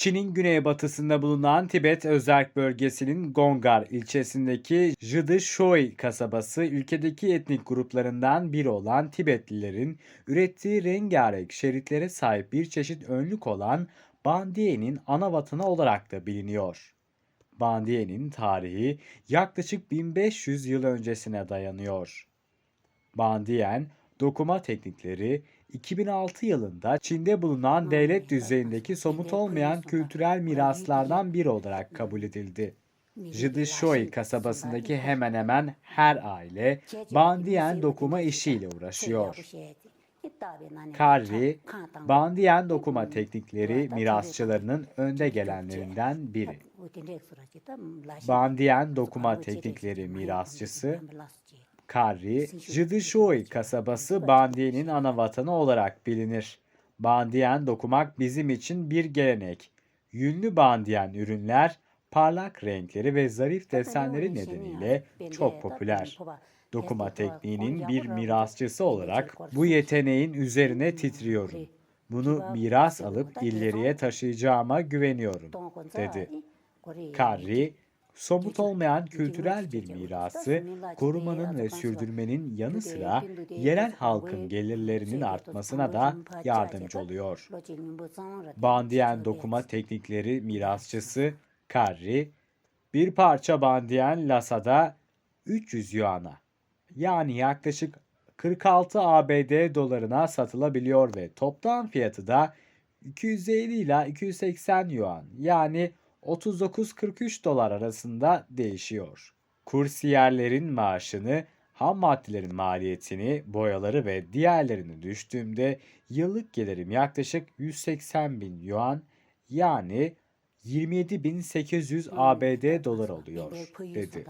Çin'in güneybatısında bulunan Tibet özerk bölgesinin Gongar ilçesindeki Jidishui kasabası ülkedeki etnik gruplarından biri olan Tibetlilerin ürettiği rengarenk şeritlere sahip bir çeşit önlük olan bandiyenin ana vatanı olarak da biliniyor. Bandiyenin tarihi yaklaşık 1500 yıl öncesine dayanıyor. Bandiyen, dokuma teknikleri 2006 yılında Çin'de bulunan devlet düzeyindeki somut olmayan kültürel miraslardan biri olarak kabul edildi. Jidishui kasabasındaki hemen hemen her aile bandiyen dokuma işiyle uğraşıyor. Karri, bandiyen dokuma teknikleri mirasçılarının önde gelenlerinden biri. Bandiyen dokuma teknikleri mirasçısı Karri, Jidishui kasabası Bandiyen'in ana vatanı olarak bilinir. Bandiyen dokumak bizim için bir gelenek. Yünlü bandiyen ürünler, parlak renkleri ve zarif desenleri nedeniyle çok popüler. Dokuma tekniğinin bir mirasçısı olarak bu yeteneğin üzerine titriyorum. Bunu miras alıp ileriye taşıyacağıma güveniyorum, dedi. Karri, somut olmayan kültürel bir mirası korumanın ve sürdürmenin yanı sıra yerel halkın gelirlerinin artmasına da yardımcı oluyor. Bandiyen dokuma teknikleri mirasçısı Karri, bir parça bandiyen Lasa'da 300 yuana yani yaklaşık 46 ABD dolarına satılabiliyor ve toplam fiyatı da 250 ila 280 yuan yani 39-43 dolar arasında değişiyor. Kursiyerlerin maaşını, ham maddelerin maliyetini, boyaları ve diğerlerini düştüğümde yıllık gelirim yaklaşık 180 bin yuan yani 27.800 ABD dolar oluyor dedi.